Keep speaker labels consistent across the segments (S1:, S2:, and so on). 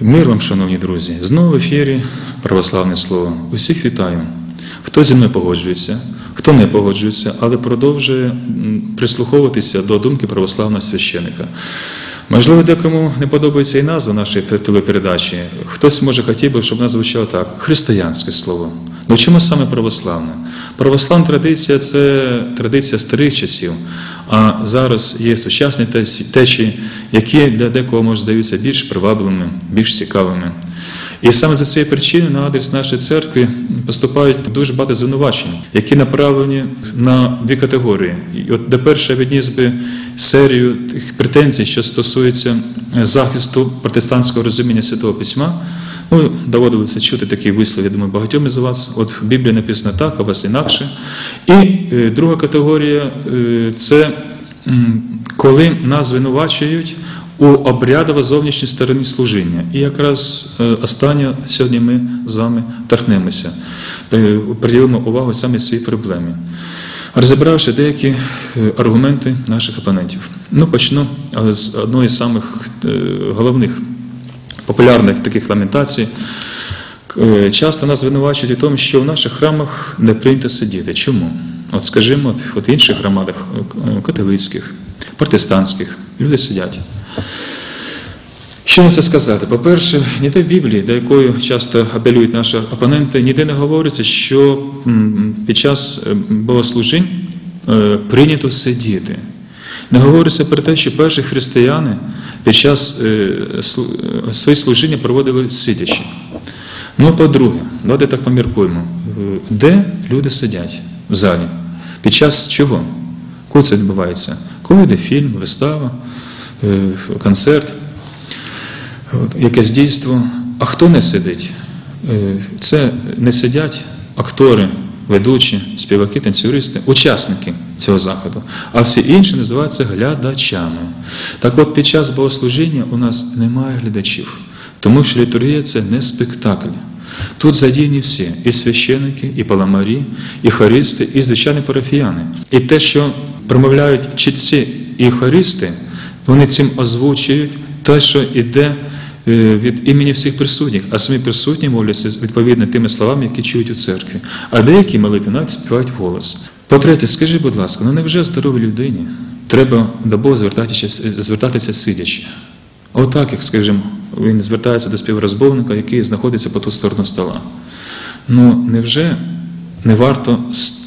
S1: Мир вам, шановні друзі, знову в ефірі Православне Слово. Усіх вітаю. Хто зі мною погоджується, хто не погоджується, але продовжує прислуховуватися до думки православного священика. Можливо, декому не подобається і назва нашої телепередачі. Хтось може хотів би, щоб вона звучала так: християнське слово. Ну чому саме православне? Православна традиція це традиція старих часів, а зараз є сучасні течії, які для декого може здаються більш привабливими, більш цікавими. І саме за цією причиною на адрес нашої церкви поступають дуже багато звинувачень, які направлені на дві категорії. І от де перше відніс би серію тих претензій, що стосуються е, захисту протестантського розуміння Святого Письма. Ну, доводилося чути такий вислів, я думаю, багатьом із вас. От в Біблії написано так, а вас інакше. І е, друга категорія е, це коли нас звинувачують у обрядово зовнішній стороні служіння. І якраз е, останнє сьогодні ми з вами торкнемося, е, приділимо увагу саме цій проблемі. Розібравши деякі е, аргументи наших опонентів. Ну, почну е, з одної з самих головних популярних таких ламентацій. Е, Часто нас звинувачують у тому, що в наших храмах не прийнято сидіти. Чому? От скажімо, от, в інших громадах е, католицьких, протестантських люди сидять. Що на це сказати? По-перше, ніде в Біблії, до якої часто апелюють наші опоненти, ніде не говориться, що під час е, богослужінь е, прийнято сидіти. Не говориться про те, що перші християни під час е, е, своє служіння проводили сидячи. Ну, по-друге, давайте так поміркуємо. Е, Де люди сидять в залі? Під час чого? Коли це відбувається? Коли йде фільм, вистава, концерт, якесь дійство. А хто не сидить? Це не сидять актори, ведучі, співаки, танцюристи, учасники цього заходу. А всі інші називаються глядачами. Так от під час богослужіння у нас немає глядачів, тому що літургія це не спектакль. Тут задіяні всі, і священики, і паламарі, і хористи, і звичайні парафіяни. І те, що промовляють чітці і хористи, вони цим озвучують те, що йде від імені всіх присутніх, а самі присутні моляться відповідно тими словами, які чують у церкві. А деякі молитви навіть співають голос. По-третє, скажи, будь ласка, ну невже здоровій людині треба до Бога звертатися, звертатися сидячи? Отак, як, скажімо, він звертається до співрозмовника, який знаходиться по ту сторону стола. Ну, невже не варто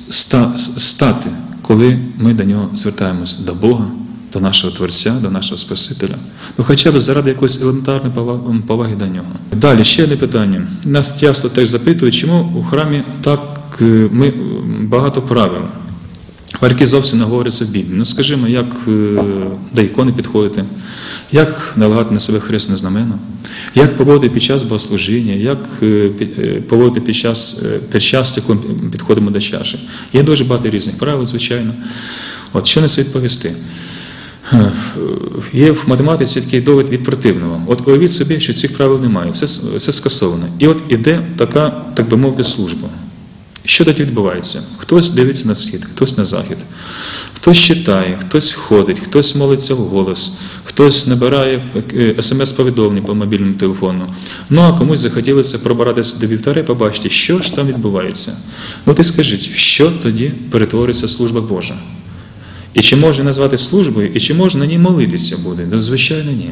S1: ста- стати, коли ми до нього звертаємось до Бога, до нашого Творця, до нашого Спасителя? Ну, хоча б заради якоїсь елементарної поваги до нього. Далі ще одне питання. Нас часто теж запитують, чому у храмі так е, ми багато правил. Які зовсім не говориться в Біблії. Ну, скажімо, як е, до ікони підходити, як налагати на себе хресне знамено, як поводити під час богослужіння, як е, поводити під час під коли підходимо до чаші. Є дуже багато різних правил, звичайно. От що несе відповісти? Е, Є в математиці такий довід від противного. От уявіть собі, що цих правил немає, все, все скасовано. І от іде така, так би мовити, служба. Що тоді відбувається? Хтось дивиться на схід, хтось на захід, хтось читає, хтось ходить, хтось молиться вголос, хтось набирає е, смс-повідомлення по мобільному телефону. Ну а комусь захотілося пробиратися до вівтаря, побачити, що ж там відбувається. Ну ти скажіть, що тоді перетворюється служба Божа? І чи можна назвати службою, і чи можна на ній молитися буде? Ну, звичайно, ні.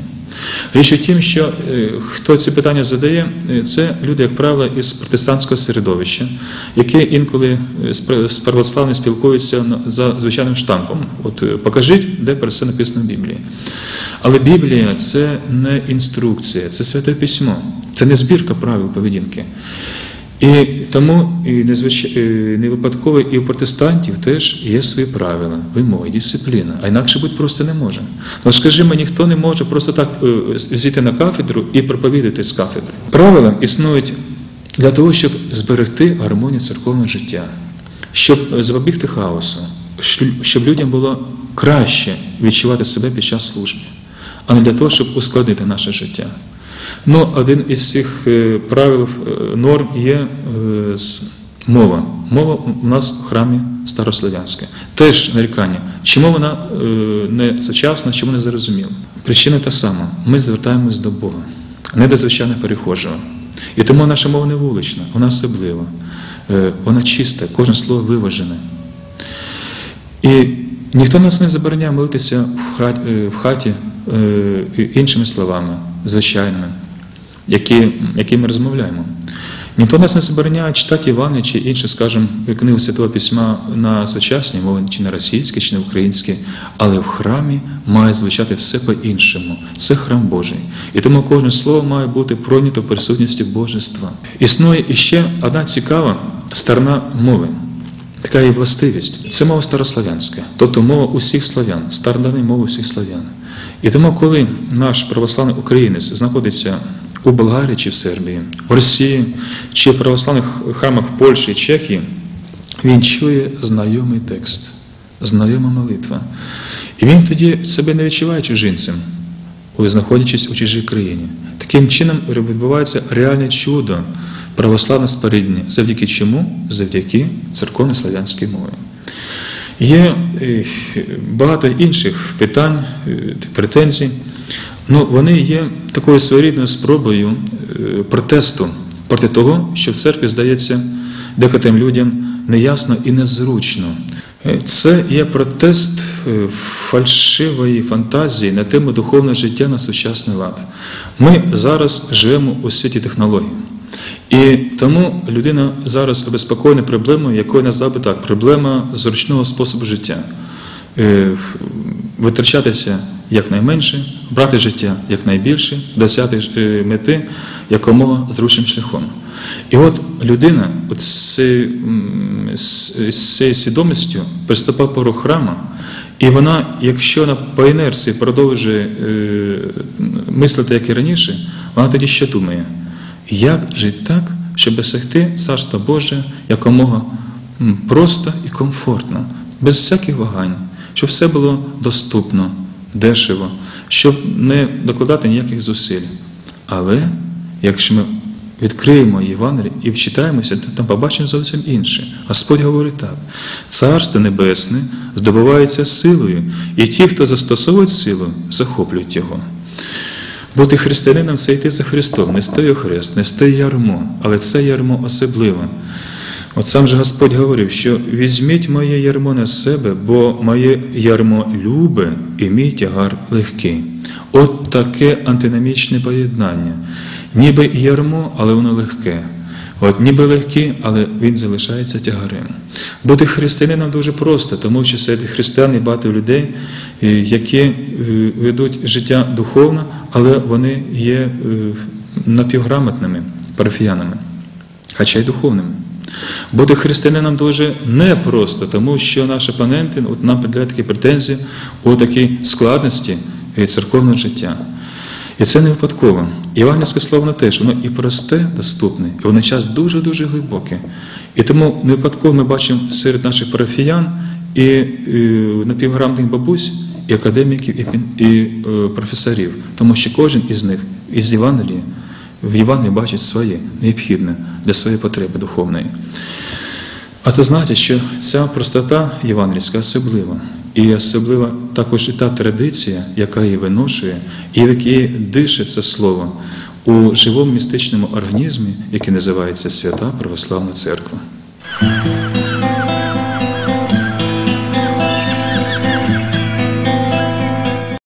S1: Річ у тім, що е, хто ці питання задає, е, це люди, як правило, із протестантського середовища, які інколи е, з пр- з спілкуються за звичайним штампом. От покажіть, де про це написано в Біблії. Але Біблія це не інструкція, це святе письмо, це не збірка правил поведінки. І тому і незвич... е, не випадково і у протестантів теж є свої правила, вимоги, дисципліна. А інакше бути просто не може. Ну скажімо, ніхто не може просто так е, зійти на кафедру і проповідати з кафедри. Правила існують для того, щоб зберегти гармонію церковного життя, щоб запобігти хаосу, щоб людям було краще відчувати себе під час служби, а не для того, щоб ускладнити наше життя. Ну, один із цих е, правил, е, норм є е, мова. Мова у нас храмі Старослов'янське. Теж нарікання. Чому вона не сучасна, чому не зрозуміла? Причина та сама. Ми звертаємось до Бога, не до звичайних перехожого. І тому наша мова не вулична, вона особлива, вона чиста, кожне слово виважене. І ніхто нас не забороняє молитися в хаті, в іншими словами, звичайними, які, які ми розмовляємо. Ніхто нас не забороняє читати Івана чи інше, скажімо, книгу Святого Письма на сучасній мові, чи на російській, чи на українській, але в храмі має звучати все по-іншому. Це храм Божий. І тому кожне слово має бути прийнято в присутності Божества. Існує іще одна цікава сторона мови. Така її властивість. Це мова старослав'янська, тобто мова усіх славян, стародавня мова усіх славян. І тому, коли наш православний українець знаходиться у Болгарії чи в Сербії, в Росії чи в православних храмах Польщі, Чехії, він чує знайомий текст, знайома молитва. І він тоді себе не відчуває чужинцем, знаходячись у чужій країні. Таким чином відбувається реальне чудо православне споріднення. Завдяки чому? Завдяки церковно-слав'янській мові. Є е, багато інших питань, е, претензій. Ну, вони є такою своєрідною спробою е, протесту проти того, що в церкві здається декотим людям неясно і незручно. Це є протест фальшивої фантазії на тему духовне життя на сучасний лад. Ми зараз живемо у світі технологій. І тому людина зараз обезпокоєна проблемою, якою назвав би так, проблема зручного способу життя. Е, Витрачатися якнайменше, брати життя якнайбільше, досягти е, мети якомога зручним шляхом. І от людина от з, цією свідомістю приступає порог храму, і вона, якщо вона по інерції продовжує е, мислити, як і раніше, вона тоді ще думає, як жити так, щоб досягти Царства Боже якомога просто і комфортно, без всяких вагань, щоб все було доступно, дешево, щоб не докладати ніяких зусиль. Але якщо ми відкриємо Євангеліє і вчитаємося, то там побачимо зовсім інше. Господь говорить так: Царство Небесне здобувається силою, і ті, хто застосовує силу, захоплюють його. Бути християнином це йти за Христом, нести хрест, нести ярмо, але це ярмо особливе. От сам же Господь говорив, що візьміть моє ярмо на себе, бо моє ярмо любе і мій тягар легкий. От таке антинамічне поєднання. Ніби ярмо, але воно легке. От ніби легкі, але він залишається тягарем. Бути християнином дуже просто, тому що серед християн є багато людей, е, які е, ведуть життя духовно, але вони є е, напівграмотними парафіянами, хоча й духовними. Бути християнином дуже непросто, тому що наші опоненти от нам приділяють такі претензії у такій складності церковного життя. І це не випадково. Іванівське слово воно теж, воно і просте, доступне, і водночас дуже-дуже глибоке. І тому не випадково ми бачимо серед наших парафіян і, і напівграмотних бабусь, і академіків, і, і е, професорів, тому що кожен із них із Євангелія в Євангелії бачить своє необхідне для своєї потреби духовної. А це значить, що ця простота євангельська особлива. І особлива також і та традиція, яка її виношує, і в якій дише це слово у живому містичному організмі, який називається Свята Православна Церква.